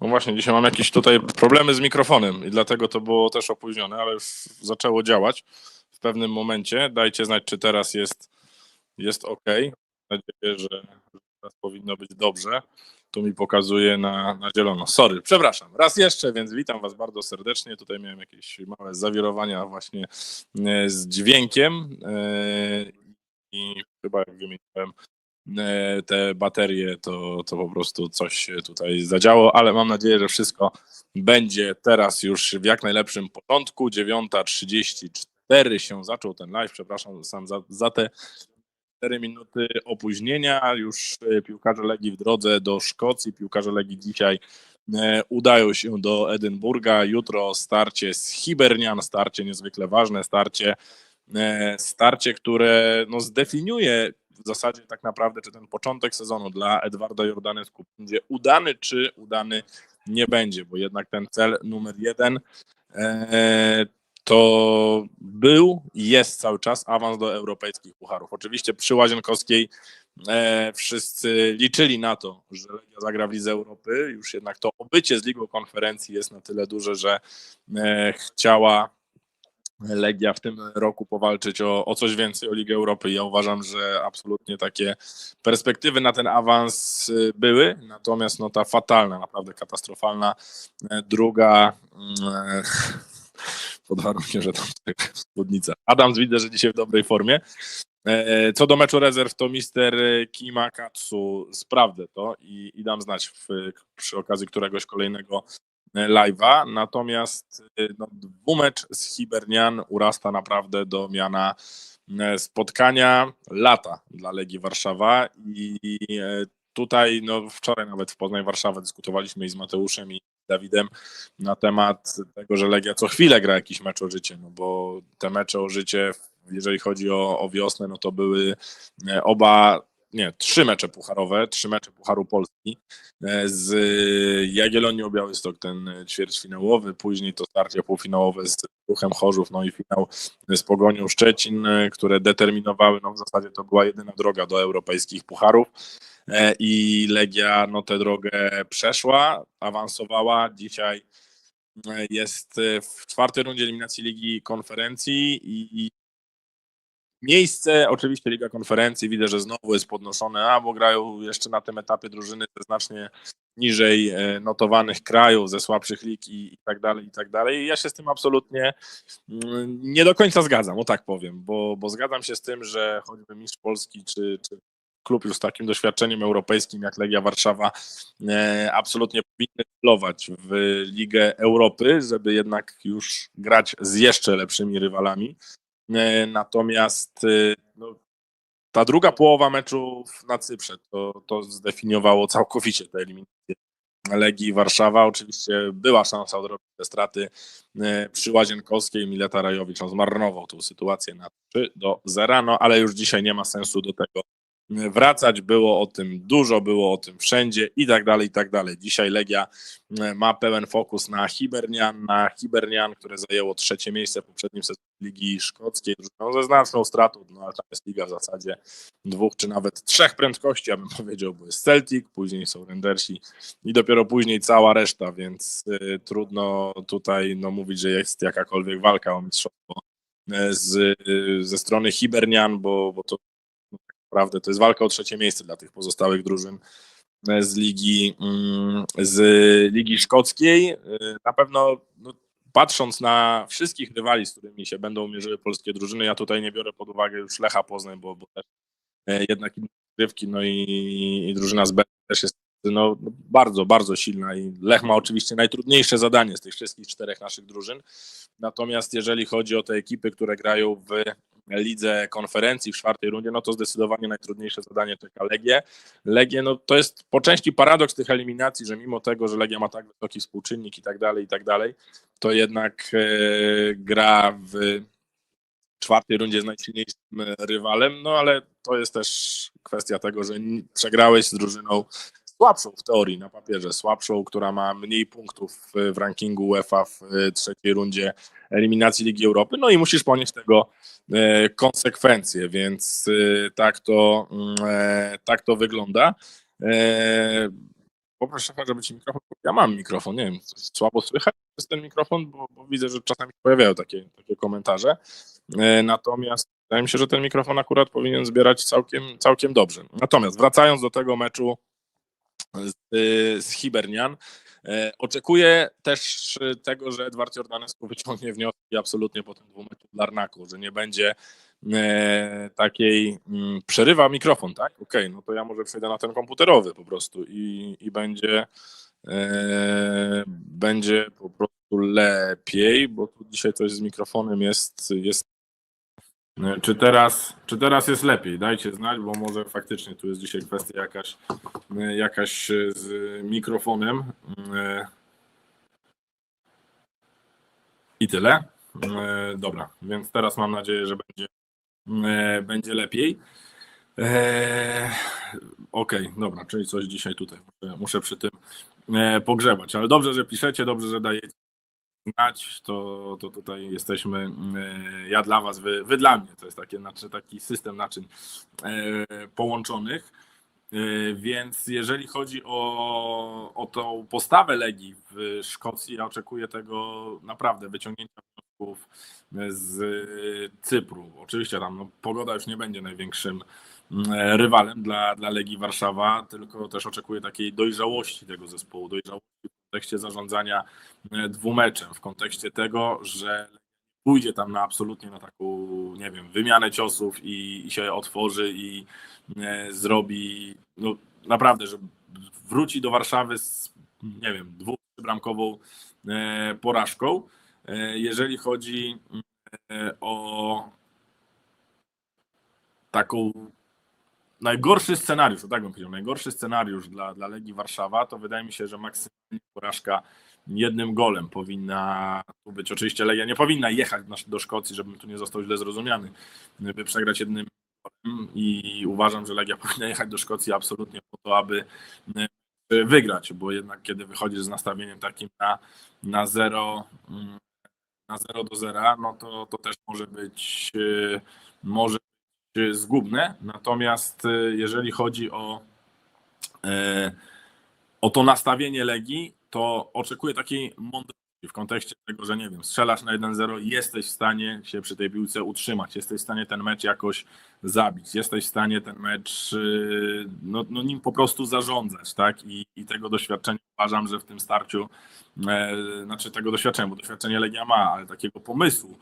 No właśnie, dzisiaj mam jakieś tutaj problemy z mikrofonem i dlatego to było też opóźnione, ale już zaczęło działać w pewnym momencie. Dajcie znać, czy teraz jest, jest ok. Mam nadzieję, że teraz powinno być dobrze. Tu mi pokazuje na, na zielono. Sorry, przepraszam. Raz jeszcze, więc witam Was bardzo serdecznie. Tutaj miałem jakieś małe zawirowania właśnie e, z dźwiękiem e, i chyba jak wymieniłem te baterie, to, to po prostu coś tutaj zadziało, ale mam nadzieję, że wszystko będzie teraz już w jak najlepszym porządku. 9.34 się zaczął ten live, przepraszam sam za, za te 4 minuty opóźnienia. Już e, piłkarze Legii w drodze do Szkocji. Piłkarze Legii dzisiaj e, udają się do Edynburga. Jutro starcie z Hibernian, starcie niezwykle ważne, starcie, e, starcie, które no, zdefiniuje w zasadzie tak naprawdę, czy ten początek sezonu dla Edwarda Jordanesku będzie udany, czy udany nie będzie, bo jednak ten cel numer jeden e, to był i jest cały czas awans do europejskich pucharów. Oczywiście przy Łazienkowskiej e, wszyscy liczyli na to, że Legia zagra w Lidze Europy, już jednak to obycie z Ligą Konferencji jest na tyle duże, że e, chciała Legia w tym roku powalczyć o, o coś więcej, o Ligę Europy. Ja uważam, że absolutnie takie perspektywy na ten awans y, były, natomiast no ta fatalna, naprawdę katastrofalna e, druga mm, pod warunkiem, że tam spódnica. Adams widzę, że dzisiaj w dobrej formie. E, Co do meczu rezerw, to mister Kima Katsu sprawdzę to i, i dam znać w, przy okazji któregoś kolejnego live'a. Natomiast y, no, dwumecz z Hibernian urasta naprawdę do miana e, spotkania lata dla Legii Warszawa i e, tutaj no, wczoraj nawet w Poznań Warszawa dyskutowaliśmy i z Mateuszem i Dawidem na temat tego, że Legia co chwilę gra jakiś mecz o życie, no bo te mecze o życie, jeżeli chodzi o, o wiosnę, no to były oba nie, trzy mecze pucharowe, trzy mecze Pucharu Polski. E, z Jagiellonią Białystok, ten ćwierćfinałowy, później to starcie półfinałowe z Ruchem Chorzów, no i finał z Pogonią Szczecin, e, które determinowały, no w zasadzie to była jedyna droga do europejskich pucharów. E, i Legia no tę drogę przeszła, awansowała, dzisiaj jest w czwartej rundzie eliminacji Ligi Konferencji i Miejsce, oczywiście Liga Konferencji, widzę, że znowu jest podnoszone, a bo grają jeszcze na tym etapie drużyny ze znacznie niżej e, notowanych krajów, ze słabszych lig i, i tak dalej, i tak dalej. Ja się z tym absolutnie mm, nie do końca zgadzam, o tak powiem, bo, bo zgadzam się z tym, że choćby mistrz Polski czy, czy klub już z takim doświadczeniem europejskim jak Legia Warszawa e, absolutnie powinny celować w Ligę Europy, żeby jednak już grać z jeszcze lepszymi rywalami. E, Natomiast e, no, ta druga połowa meczu na Cyprze to, to zdefiniowało całkowicie te eliminacje Legii Warszawa. Oczywiście była szansa odrobić te straty e, przy Łazienkowskiej. Mileta Rajowicz on zmarnował tą sytuację na 3 do 0, no ale już dzisiaj nie ma sensu do tego wracać. Było o tym dużo, było o tym wszędzie i tak dalej, i tak dalej. Dzisiaj Legia e, ma pełen fokus na Hibernian, na Hibernian, które zajęło trzecie miejsce w poprzednim sezonie Ligi Szkockiej, no, ze znaczną stratą, no ale tam jest liga w zasadzie dwóch czy nawet trzech prędkości, abym powiedział, bo jest Celtic, później są Randersi i dopiero później cała reszta, więc y, trudno tutaj no, mówić, że jest jakakolwiek walka o mistrzostwo e, z, ze strony Hibernian, bo, bo to naprawdę to jest walka o trzecie miejsce dla tych pozostałych drużyn e, z ligi, mm, z ligi szkockiej. E, na pewno no, patrząc na wszystkich rywali, z którymi się będą mierzyły polskie drużyny, ja tutaj nie biorę pod uwagę już Lecha Poznań, bo, bo też e, jednak inne no i, i drużyna z B też jest no, bardzo, bardzo silna i Lech ma oczywiście najtrudniejsze zadanie z tych wszystkich czterech naszych drużyn. Natomiast jeżeli chodzi o te ekipy, które grają w lidze konferencji w czwartej rundzie, no to zdecydowanie najtrudniejsze zadanie czeka Legię. Legię, no to jest po części paradoks tych eliminacji, że mimo tego, że Legia ma tak wysoki współczynnik i tak dalej, i tak dalej, to jednak e, gra w czwartej rundzie z najsilniejszym rywalem, no ale to jest też kwestia tego, że przegrałeś z drużyną słabszą w teorii na papierze, słabszą, która ma mniej punktów w rankingu UEFA w trzeciej rundzie eliminacji Ligi Europy, no i musisz ponieść tego e, konsekwencje, więc e, tak to, mm, e, tak to wygląda. poproszę żeby ci mikrofon. Ja mam mikrofon, nie wiem, słabo słychać przez ten mikrofon, bo, bo widzę, że czasami pojawiają takie, takie komentarze. Natomiast wydaje mi się, że ten mikrofon akurat powinien zbierać całkiem, całkiem dobrze. Natomiast wracając do tego meczu z, z Hibernian, oczekuję też tego, że Edward Jordanescu wyciągnie wnioski absolutnie po tym dwumeczu Larnaku, że nie będzie e, takiej mm, przerywa mikrofon, tak? Okej, no to ja może przejdę na ten komputerowy po prostu i, i będzie e, będzie po prostu lepiej, bo tu dzisiaj coś z mikrofonem jest, jest E, czy teraz, czy teraz jest lepiej? Dajcie znać, bo może faktycznie tu jest dzisiaj kwestia jakaś, e, jakaś e, z mikrofonem. E, I tyle. E, Dobra, więc teraz mam nadzieję, że będzie, e, będzie lepiej. E, Okej, dobra, czyli coś dzisiaj tutaj muszę, przy tym e, pogrzebać, ale dobrze, że piszecie, dobrze, że dajecie to, to tutaj jesteśmy e, ja dla was, wy, wy dla mnie. To jest takie, taki system naczyń e, połączonych. E, Więc jeżeli chodzi o, o tą postawę Legii w Szkocji, ja oczekuję tego naprawdę wyciągnięcia wniosków z Cypru. Oczywiście tam no, pogoda już nie będzie największym mm, rywalem dla, dla Legii Warszawa, tylko też oczekuję takiej dojrzałości tego zespołu, dojrzałości w kontekście zarządzania e, dwumeczem, w kontekście tego, że pójdzie tam na absolutnie na taką, nie wiem, wymianę ciosów i, i się otworzy i e, zrobi, no naprawdę, że wróci do Warszawy z, nie wiem, dwóch bramkową e, porażką. E, jeżeli chodzi e, o taką najgorszy scenariusz, o tak bym powiedział, najgorszy scenariusz dla, dla Legii Warszawa, to wydaje mi się, że maksymalnie porażka jednym golem powinna być. Oczywiście Legia nie powinna jechać do Szkocji, żebym tu nie został źle zrozumiany, by przegrać jednym golem i uważam, że Legia powinna jechać do Szkocji absolutnie po to, aby e, wygrać, bo jednak kiedy wychodzisz z nastawieniem takim na, na 0 na 0 do 0, no to, to też może być e, może zgubne. Natomiast e, jeżeli chodzi o e, o to nastawienie Legii, to oczekuję takiej mądrości w kontekście tego, że nie wiem, strzelasz na 1-0 i jesteś w stanie się przy tej piłce utrzymać, jesteś w stanie ten mecz jakoś zabić, jesteś w stanie ten mecz yy, no, no nim po prostu zarządzać, tak? I, i tego doświadczenia uważam, że w tym starciu, e, znaczy tego doświadczenia, bo doświadczenie Legia ma, ale takiego pomysłu,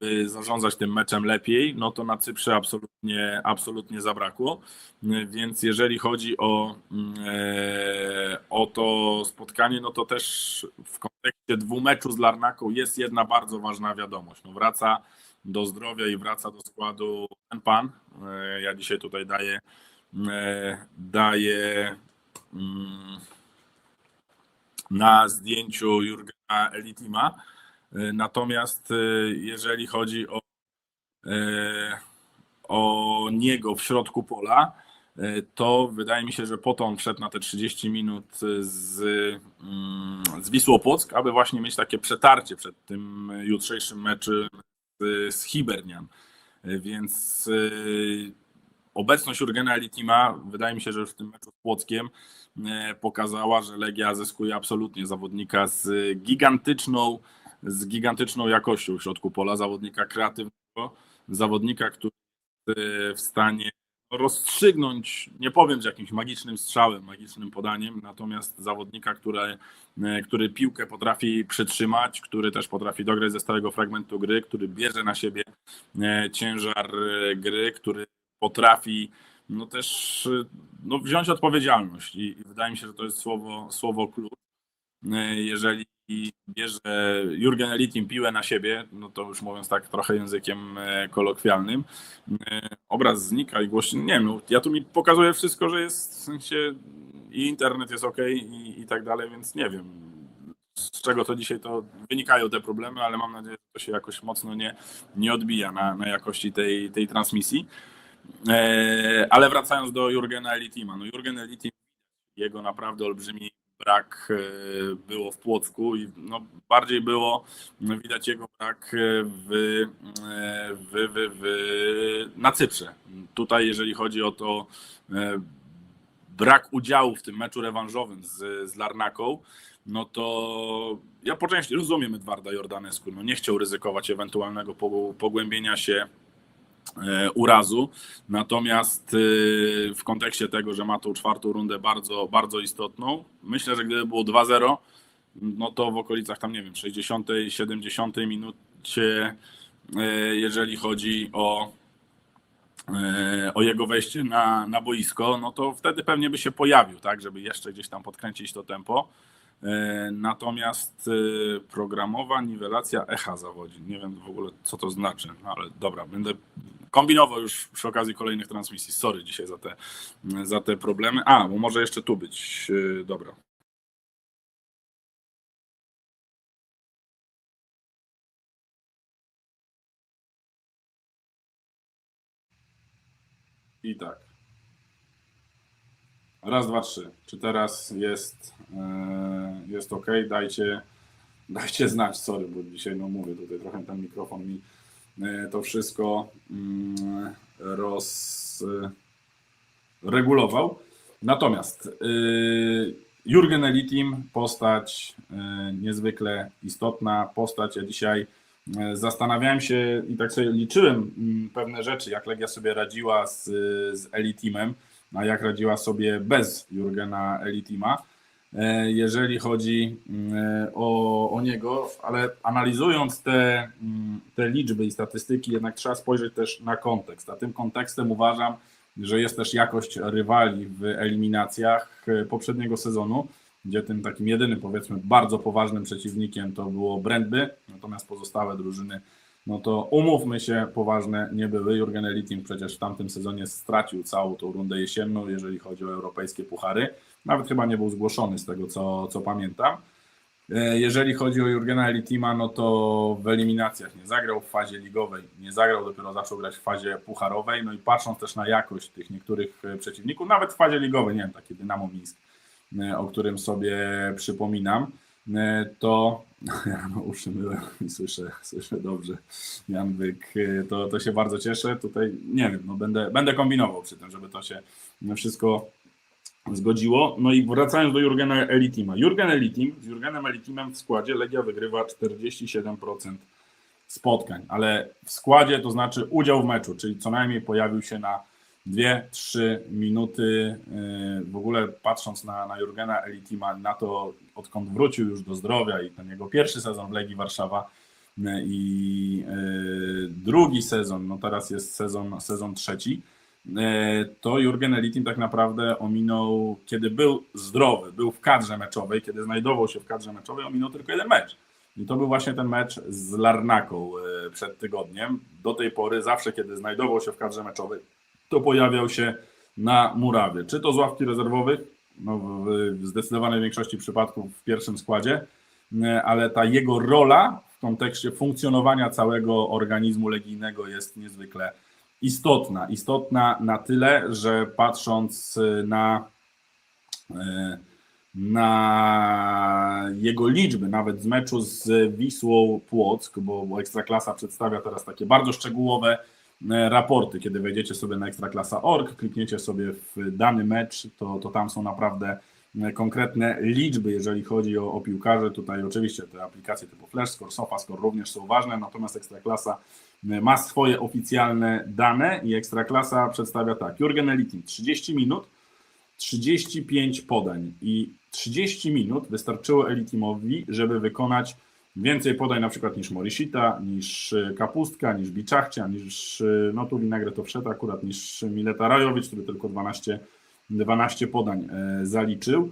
by zarządzać tym meczem lepiej, no to na Cyprze absolutnie, absolutnie zabrakło. Więc jeżeli chodzi o, e, o to spotkanie, no to też w kontekście dwumeczu z Larnaką jest jedna bardzo ważna wiadomość. No wraca do zdrowia i wraca do składu ten pan. E, Ja dzisiaj tutaj daję, e, daję mm, na zdjęciu Jurgena Elitima. E, Natomiast jeżeli chodzi o, o niego w środku pola, to wydaje mi się, że po to on wszedł na te 30 minut z, mm, z Wisłą aby właśnie mieć takie przetarcie przed tym jutrzejszym meczem z, Hibernian. E, Więc e, obecność Jurgena Elitima wydaje mi się, że już w tym meczu z Płockiem e, pokazała, że Legia zyskuje absolutnie zawodnika z gigantyczną, z gigantyczną jakością w środku pola, zawodnika kreatywnego, zawodnika, który w stanie rozstrzygnąć, nie powiem, że jakimś magicznym strzałem, magicznym podaniem, natomiast zawodnika, który, e, który piłkę potrafi przytrzymać, który też potrafi dograć ze stałego fragmentu gry, który bierze na siebie e, ciężar e, gry, który potrafi no też no, wziąć odpowiedzialność i, i wydaje mi się, że to jest słowo, słowo klucz. E, Jeżeli bierze Jurgen Elitim piłę na siebie, no to już mówiąc tak trochę językiem e, kolokwialnym, e, obraz znika i głośno, nie wiem, no, ja tu mi pokazuję wszystko, że jest w sensie i internet jest ok i, i tak dalej, więc nie wiem z czego to dzisiaj to wynikają te problemy, ale mam nadzieję, że to się jakoś mocno nie, nie odbija na, na jakości tej, tej transmisji. E, ale wracając do Jurgena Elitima, no Jurgen Elitim, jego naprawdę olbrzymi brak e, było w Płocku i no, bardziej było widać jego brak e, w, e, w, w, w, na Cyprze. Tutaj jeżeli chodzi o to brak udziału w tym meczu rewanżowym z, z Larnaką, no to ja po części rozumiem Edwarda Jordanesku. No nie chciał ryzykować ewentualnego po- pogłębienia się urazu. Natomiast e, w kontekście tego, że ma tą czwartą rundę bardzo, bardzo istotną, myślę, że gdyby było 2-0, no to w okolicach tam, nie wiem, 60, 70 minucie, e, jeżeli chodzi o, e, o jego wejście na, na boisko, no to wtedy pewnie by się pojawił, tak, żeby jeszcze gdzieś tam podkręcić to tempo. E, Natomiast e, programowa niwelacja echa zawodzi. Nie wiem w ogóle, co to znaczy, no ale dobra, będę kombinował już przy okazji kolejnych transmisji. Sorry dzisiaj za te, za te problemy. A, bo może jeszcze tu być. E, Dobra. I tak. Raz, dwa, trzy. Czy teraz jest, e, jest ok? Dajcie, dajcie znać, sorry, bo dzisiaj, no mówię, tutaj trochę ten mikrofon mi to wszystko mm, rozregulował. Natomiast y, Jurgen Elitim, postać y, niezwykle istotna, postać. Ja dzisiaj e, zastanawiałem się i tak sobie liczyłem mm, pewne rzeczy, jak Legia sobie radziła z, z Elitimem, a jak radziła sobie bez Jurgena Elitima, e, jeżeli chodzi mm, o, o niego, ale analizując te, mm, te liczby i statystyki, jednak trzeba spojrzeć też na kontekst. A tym kontekstem uważam, że jest też jakość rywali w eliminacjach e, poprzedniego sezonu, gdzie tym takim jedynym, powiedzmy, bardzo poważnym przeciwnikiem to było Brentby, natomiast pozostałe drużyny, no to umówmy się, poważne nie były. Jurgen Elitim przecież w tamtym sezonie stracił całą tą rundę jesienną, jeżeli chodzi o europejskie puchary. Nawet chyba nie był zgłoszony z tego, co, co pamiętam. E, Jeżeli chodzi o Jurgena Elitima, no to w eliminacjach nie zagrał w fazie ligowej, nie zagrał, dopiero zaczął grać w fazie pucharowej. No i patrząc też na jakość tych niektórych e, przeciwników, nawet w fazie ligowej, nie wiem, takie Dynamo Mińsk, e, o którym sobie przypominam, to ja no, uszy myłem i słyszę, słyszę dobrze. Jan Wyk, e, to, to się bardzo cieszę. Tutaj nie wiem, no będę, będę kombinował przy tym, żeby to się wszystko zgodziło. No i wracając do Jurgena Elitima. Jurgen Elitim, z Jurgenem Elitimem w składzie Legia wygrywa 47% spotkań, ale w składzie to znaczy udział w meczu, czyli co najmniej pojawił się na 2-3 minuty. Yy, W ogóle patrząc na, na Jurgena Elitima, na to odkąd wrócił już do zdrowia i ten jego pierwszy sezon w Legii Warszawa yy, i yy, drugi sezon, no teraz jest sezon, sezon trzeci, to Jurgen Elitim tak naprawdę ominął, kiedy był zdrowy, był w kadrze meczowej, kiedy znajdował się w kadrze meczowej, ominął tylko jeden mecz. I to był właśnie ten mecz z Larnaką e, przed tygodniem. Do tej pory, zawsze kiedy znajdował się w kadrze meczowej, to pojawiał się na murawie. Czy to z ławki rezerwowych, no w w zdecydowanej większości przypadków w pierwszym składzie, e, ale ta jego rola w kontekście funkcjonowania całego organizmu legijnego jest niezwykle istotna. Istotna na tyle, że patrząc na, e, na jego liczby, nawet z meczu z Wisłą Płock, bo, Ekstraklasa przedstawia teraz takie bardzo szczegółowe e, raporty. Kiedy wejdziecie sobie na ekstraklasa.org, klikniecie sobie w dany mecz, to, to tam są naprawdę konkretne liczby, jeżeli chodzi o, o piłkarzy. Tutaj oczywiście te aplikacje typu FlashScore, SofaScore również są ważne, natomiast Ekstraklasa ma swoje oficjalne dane i Ekstraklasa przedstawia tak. Jurgen Elitim 30 minut, 35 podań i 30 minut wystarczyło Elitimowi, żeby wykonać więcej podań na przykład niż Morishita, niż e, Kapustka, niż Biczachcia, niż e, no tu Vinagre to wszedł akurat, niż Mileta Rajowicz, który tylko 12, 12 podań e, zaliczył.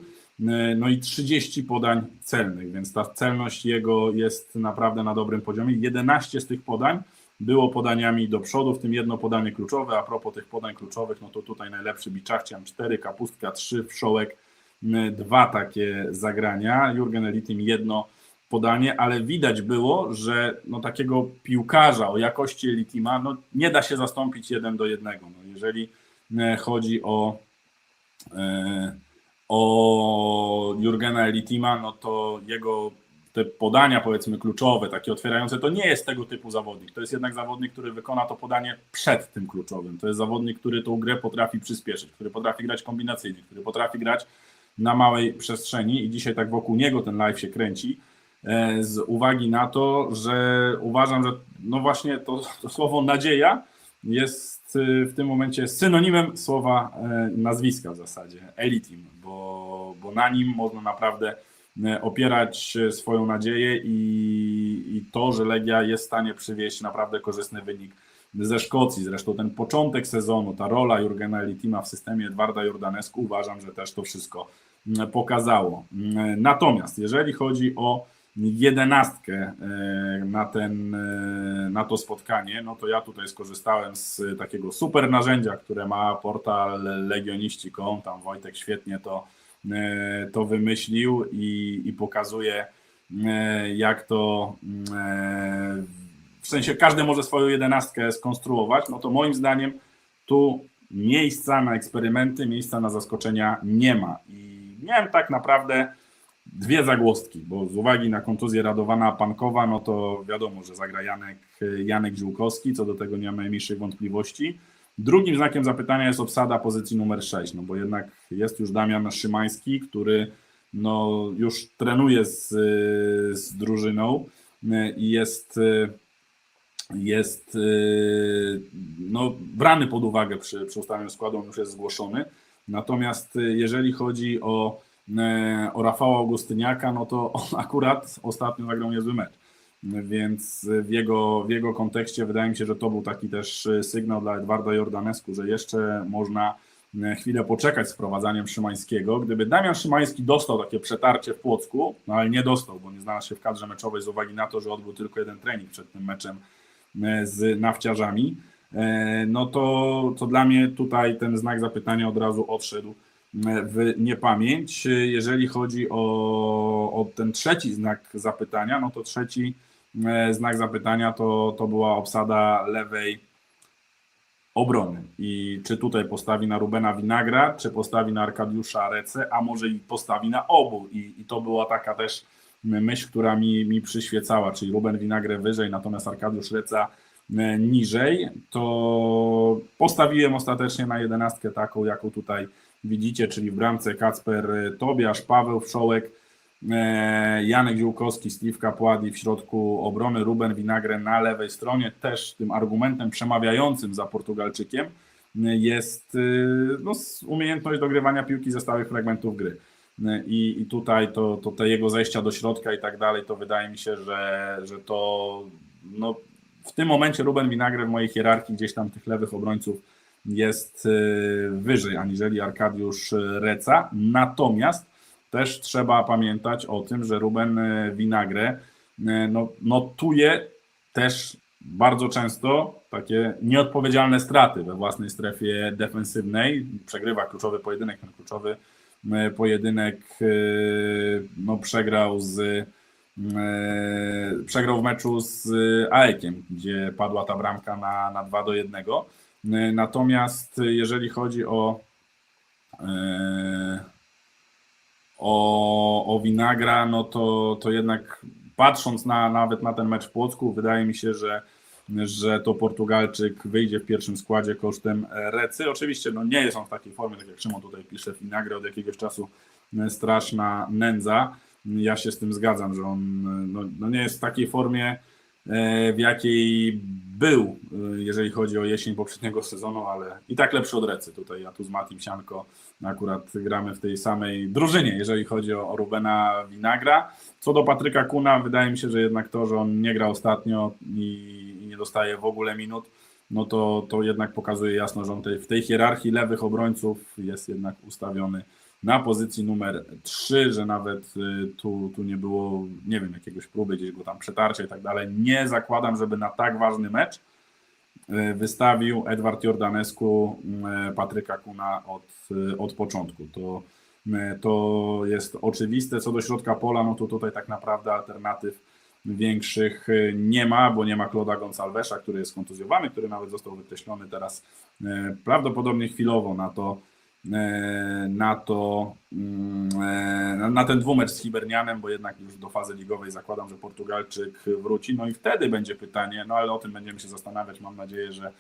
E, No i 30 podań celnych, więc ta celność jego jest naprawdę na dobrym poziomie. 11 z tych podań było podaniami do przodu, w tym jedno podanie kluczowe. A propos tych podań kluczowych, no to tutaj najlepszy Biczachcian 4, Kapustka 3, Wszołek m, dwa takie zagrania. Jurgen Elitim jedno podanie, ale widać było, że no takiego piłkarza o jakości Elitima no nie da się zastąpić jeden do jednego. No jeżeli e, chodzi o e, o Jurgena Elitima, no to jego te podania powiedzmy kluczowe, takie otwierające, to nie jest tego typu zawodnik. To jest jednak zawodnik, który wykona to podanie przed tym kluczowym. To jest zawodnik, który tą grę potrafi przyspieszyć, który potrafi grać kombinacyjnie, który potrafi grać na małej przestrzeni i dzisiaj tak wokół niego ten live się kręci e, z uwagi na to, że uważam, że no właśnie to, to słowo nadzieja jest y, w tym momencie synonimem słowa e, nazwiska w zasadzie, Elitim, bo, bo na nim można naprawdę e, opierać e, swoją nadzieję i, i to, że Legia jest w stanie przywieźć naprawdę korzystny wynik ze Szkocji. Zresztą ten początek sezonu, ta rola Jurgena Elitima w systemie Edwarda Jordanesku uważam, że też to wszystko pokazało. Natomiast jeżeli chodzi o jedenastkę e, na, ten, e, na to spotkanie, no to ja tutaj skorzystałem z takiego super narzędzia, które ma portal legioniści.com, tam Wojtek świetnie to, e, to wymyślił i, i pokazuje jak to w sensie każdy może swoją jedenastkę skonstruować, no to moim zdaniem tu miejsca na eksperymenty, miejsca na zaskoczenia nie ma i miałem tak naprawdę dwie zagłostki, bo z uwagi na kontuzję Radowana Pankowa, no to wiadomo, że zagra Janek, Janek Ziółkowski, co do tego nie ma najmniejszych wątpliwości. Drugim znakiem zapytania jest obsada pozycji numer 6, no bo jednak jest już Damian Szymański, który no już trenuje z, z drużyną i jest, jest no, brany pod uwagę przy, przy ustawieniu składu, on już jest zgłoszony. Natomiast jeżeli chodzi o o Rafała Augustyniaka, no to on akurat ostatnio zagrał niezły mecz. Więc w jego, w jego kontekście wydaje mi się, że to był taki też sygnał dla Edwarda Jordanesku, że jeszcze można e, chwilę poczekać z wprowadzaniem Szymańskiego. Gdyby Damian Szymański dostał takie przetarcie w Płocku, no ale nie dostał, bo nie znalazł się w kadrze meczowej z uwagi na to, że odbył tylko jeden trening przed tym meczem e, z nawciarzami, no to, to dla mnie tutaj ten znak zapytania od razu odszedł w niepamięć. Jeżeli chodzi o, o ten trzeci znak zapytania, no to trzeci e, znak zapytania to, to była obsada lewej obrony. I czy tutaj postawi na Rubena Winagra, czy postawi na Arkadiusza Rece, a może i postawi na obu. I, i to była taka też myśl, która mi, mi przyświecała, czyli Ruben Winagre wyżej, natomiast Arkadiusz Reca e, niżej, to postawiłem ostatecznie na jedenastkę taką, jaką tutaj widzicie, czyli w bramce Kacper Tobiasz, Paweł Wszołek, e, Janek Ziółkowski, Steve Kapładi w środku obrony, Ruben Winagre na lewej stronie, też tym argumentem przemawiającym za Portugalczykiem jest e, no, umiejętność dogrywania piłki ze stałych fragmentów gry. E, I, i tutaj to, to te jego zejścia do środka i tak dalej, to wydaje mi się, że, że to no, w tym momencie Ruben Winagre w mojej hierarchii gdzieś tam tych lewych obrońców jest wyżej aniżeli Arkadiusz Reca. Natomiast też trzeba pamiętać o tym, że Ruben Winagre y, no, notuje też bardzo często takie nieodpowiedzialne straty we własnej strefie defensywnej. Przegrywa kluczowy pojedynek, ten kluczowy y, pojedynek no, przegrał z przegrał w meczu z AEK-iem, gdzie padła ta bramka na, na 2 do 1. E, natomiast jeżeli chodzi o e, o, o Winagra, no to, to jednak patrząc na, nawet na ten mecz w Płocku, wydaje mi się, że, że to Portugalczyk wyjdzie w pierwszym składzie kosztem Recy. Oczywiście no nie jest on w takiej formie, tak jak Szymon tutaj pisze, Winagra od jakiegoś czasu straszna nędza. Ja się z tym zgadzam, że on no, no nie jest w takiej formie, E, w jakiej był, e, jeżeli chodzi o jesień poprzedniego sezonu, ale i tak lepszy od Recy. Tutaj ja tu z Matim Sianko akurat gramy w tej samej drużynie, jeżeli chodzi o, Rubena Winagra. Co do Patryka Kuna, wydaje mi się, że jednak to, że on nie gra ostatnio i, i nie dostaje w ogóle minut, no to, to jednak pokazuje jasno, że on tej, w tej hierarchii lewych obrońców jest jednak ustawiony na pozycji numer 3, że nawet y, tu, tu nie było, nie wiem, jakiegoś próby gdzieś go tam przetarcia i tak dalej. Nie zakładam, żeby na tak ważny mecz wystawił Edward Jordanescu y, Patryka Kuna od, od początku. To, to jest oczywiste. Co do środka pola, no to tutaj tak naprawdę alternatyw większych nie ma, bo nie ma Kloda Gonsalvesa, który jest kontuzjowany, który nawet został wykreślony teraz prawdopodobnie chwilowo na to e, na to, mm, e, na ten dwumecz z Hibernianem, bo jednak już do fazy ligowej zakładam, że Portugalczyk wróci. No i wtedy będzie pytanie, no ale o tym będziemy się zastanawiać. Mam nadzieję, że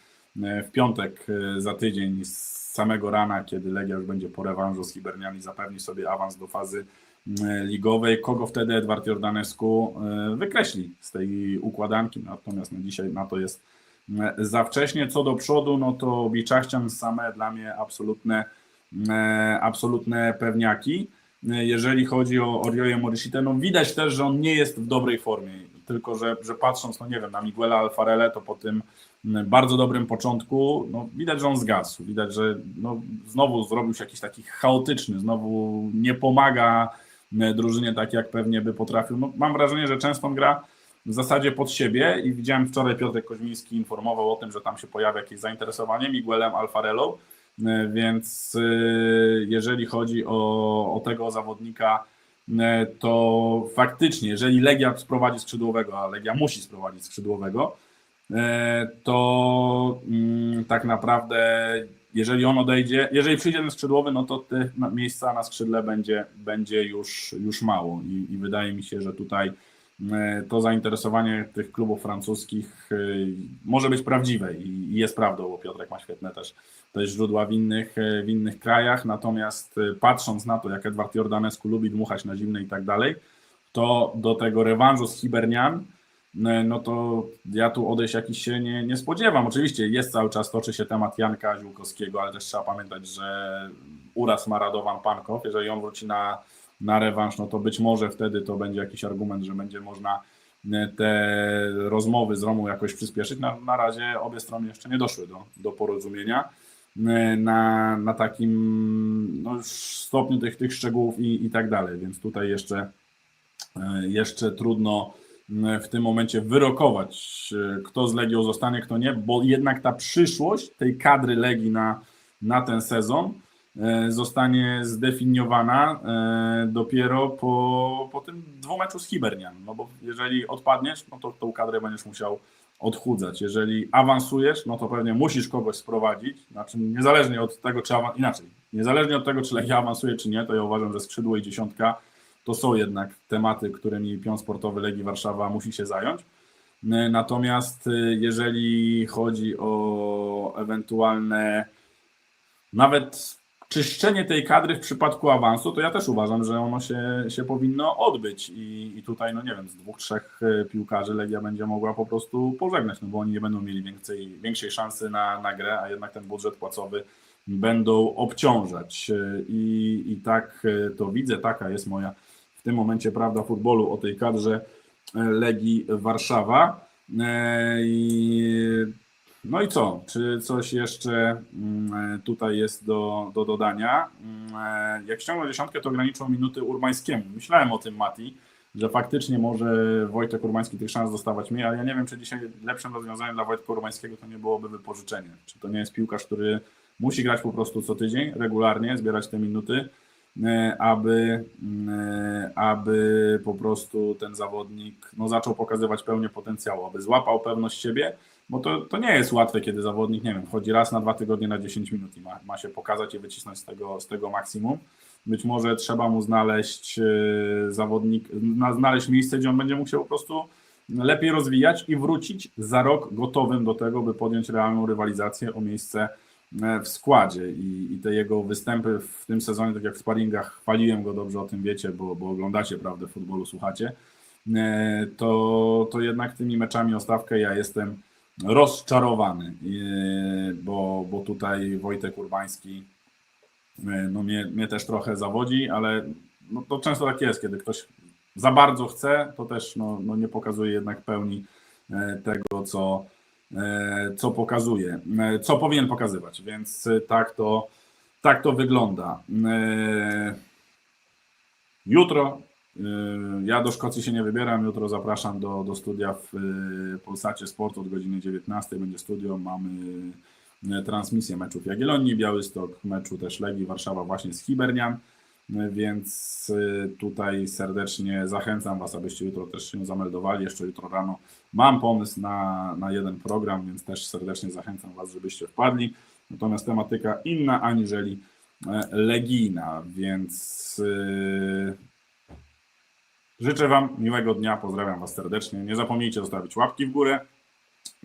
e, w piątek e, za tydzień z samego rana, kiedy Legia już będzie po rewanżu z Hibernian i zapewni sobie awans do fazy e, ligowej, kogo wtedy Edward Jordanescu e, wykreśli z tej układanki. Natomiast no dzisiaj na to jest e, za wcześnie. Co do przodu, no to Biczachcian same dla mnie absolutne, e, absolutne pewniaki. E, Jeżeli chodzi o Orioje Morishite, no widać też, że on nie jest w dobrej formie. Tylko, że, że patrząc, no nie wiem, na Miguela Alfarele, to po tym bardzo dobrym początku, no widać, że on zgasł. Widać, że no, znowu zrobił się jakiś taki chaotyczny, znowu nie pomaga drużynie tak, jak pewnie by potrafił. No, mam wrażenie, że często on gra w zasadzie pod siebie i widziałem wczoraj Piotrek Koźmiński informował o tym, że tam się pojawia jakieś zainteresowanie Miguelem Alfarelą, e, więc e, jeżeli chodzi o, o tego zawodnika, e, to faktycznie, jeżeli Legia sprowadzi skrzydłowego, a Legia musi sprowadzić skrzydłowego, e, to mm, tak naprawdę jeżeli on odejdzie, jeżeli przyjdzie ten skrzydłowy, no to te miejsca na skrzydle będzie, będzie już, już mało. I, i wydaje mi się, że tutaj e, to zainteresowanie tych klubów francuskich e, może być prawdziwe i jest prawdą, bo Piotrek ma świetne też, też źródła w innych, e, w innych krajach, natomiast e, patrząc na to, jak Edward Jordanescu lubi dmuchać na zimne i tak dalej, to do tego rewanżu z Hibernian, e, no to ja tu odejść jakiś się nie, nie spodziewam. Oczywiście jest cały czas, toczy się temat Janka Ziółkowskiego, ale też trzeba pamiętać, że uraz ma Radowan Pankow. Jeżeli on wróci na, na rewanż, no to być może wtedy to będzie jakiś argument, że będzie można te rozmowy z Romą jakoś przyspieszyć. Na, na razie obie strony jeszcze nie doszły do, do porozumienia na, na takim no stopniu tych, tych szczegółów i, i tak dalej, więc tutaj jeszcze, e, jeszcze trudno w tym momencie wyrokować, e, kto z Legią zostanie, kto nie, bo jednak ta przyszłość tej kadry Legii na, na ten sezon e, zostanie zdefiniowana e, dopiero po, po tym dwumeczu z Hibernian, no bo jeżeli odpadniesz, no to tą kadrę będziesz musiał odchudzać. Jeżeli awansujesz, no to pewnie musisz kogoś sprowadzić, znaczy niezależnie od tego, czy inaczej, niezależnie od tego, czy Legia awansuje, czy nie, to ja uważam, że skrzydło i dziesiątka to są jednak tematy, którymi pion sportowy Legii Warszawa musi się zająć. E, Natomiast e, jeżeli chodzi o ewentualne nawet czyszczenie tej kadry w przypadku awansu, to ja też uważam, że ono się, się powinno odbyć i, i tutaj, no nie wiem, z dwóch, trzech e, piłkarzy Legia będzie mogła po prostu pożegnać, no bo oni nie będą mieli więcej, większej szansy na, na grę, a jednak ten budżet płacowy będą obciążać E, i, i tak e, to widzę, taka jest moja w tym momencie prawda futbolu o tej kadrze Legii Warszawa. I no i co? Czy coś jeszcze mm, tutaj jest do, do dodania? Mm, e, Jak ściągnął dziesiątkę, to ograniczą minuty Urbańskiemu. Myślałem o tym, Mati, że faktycznie może Wojtek Urbański tych szans dostawać mniej, ale ja nie wiem, czy dzisiaj lepszym rozwiązaniem dla Wojtka Urbańskiego to nie byłoby wypożyczenie. Czy to nie jest piłkarz, który musi grać po prostu co tydzień, regularnie, zbierać te minuty, e, aby, mm, aby po prostu ten zawodnik no, zaczął pokazywać pełnię potencjału, aby złapał pewność siebie, bo to, to nie jest łatwe, kiedy zawodnik, nie wiem, wchodzi raz na dwa tygodnie na 10 minut i ma, ma się pokazać i wycisnąć z tego, z tego maksimum. Być może trzeba mu znaleźć e, zawodnik, na, znaleźć miejsce, gdzie on będzie mógł się po prostu lepiej rozwijać i wrócić za rok gotowym do tego, by podjąć realną rywalizację o miejsce e, w składzie i, i te jego występy w tym sezonie, tak jak w sparingach, chwaliłem go dobrze, o tym wiecie, bo, bo oglądacie prawdę futbolu, słuchacie, e, to, to jednak tymi meczami o stawkę ja jestem rozczarowany, e, bo, bo tutaj Wojtek Urbański e, no mnie, mnie też trochę zawodzi, ale no to często tak jest, kiedy ktoś za bardzo chce, to też no, no nie pokazuje jednak pełni e, tego, co, co pokazuje, co powinien pokazywać, więc tak to, tak to wygląda. Jutro ja do Szkocji się nie wybieram, jutro zapraszam do, do studia w e, Polsacie Sport od godziny 19 będzie studio, mamy e, transmisję meczów Jagiellonii, Białystok, meczu też Legii Warszawa właśnie z Hibernian, więc tutaj serdecznie zachęcam Was, abyście jutro też się zameldowali, jeszcze jutro rano mam pomysł na, na jeden program, więc też serdecznie zachęcam Was, żebyście wpadli, natomiast tematyka inna aniżeli e, Legina, więc życzę Wam miłego dnia, pozdrawiam Was serdecznie. Nie zapomnijcie zostawić łapki w górę,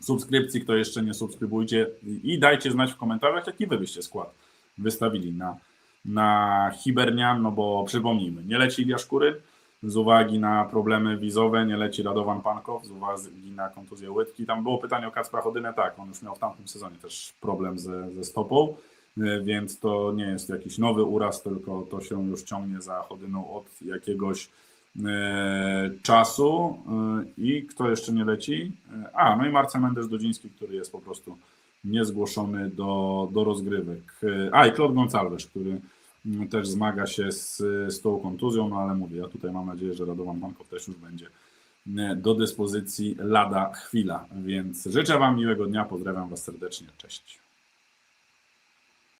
subskrypcji, kto jeszcze nie subskrybujcie i dajcie znać w komentarzach, jaki Wy byście skład wystawili na, na Hibernian, no bo przypomnijmy, nie leci Iliasz Kuryn, z uwagi na problemy wizowe, nie leci Radowan Pankow, z uwagi na kontuzję łydki. Tam było pytanie o Kacpra Chodynę, tak, on już miał w tamtym sezonie też problem ze, ze stopą, y, więc to nie jest jakiś nowy uraz, tylko to się już ciągnie za Chodyną od jakiegoś e, czasu. E, I kto jeszcze nie leci? E, A, no i Marcel Mendes-Dodziński, który jest po prostu niezgłoszony do, do rozgrywek. E, A, i Claude Gonçalves, który mm, też zmaga się z, z tą kontuzją, no ale mówię, ja tutaj mam nadzieję, że Radovan Bankow też już będzie e, do dyspozycji lada chwila, więc życzę Wam miłego dnia, pozdrawiam Was serdecznie, cześć.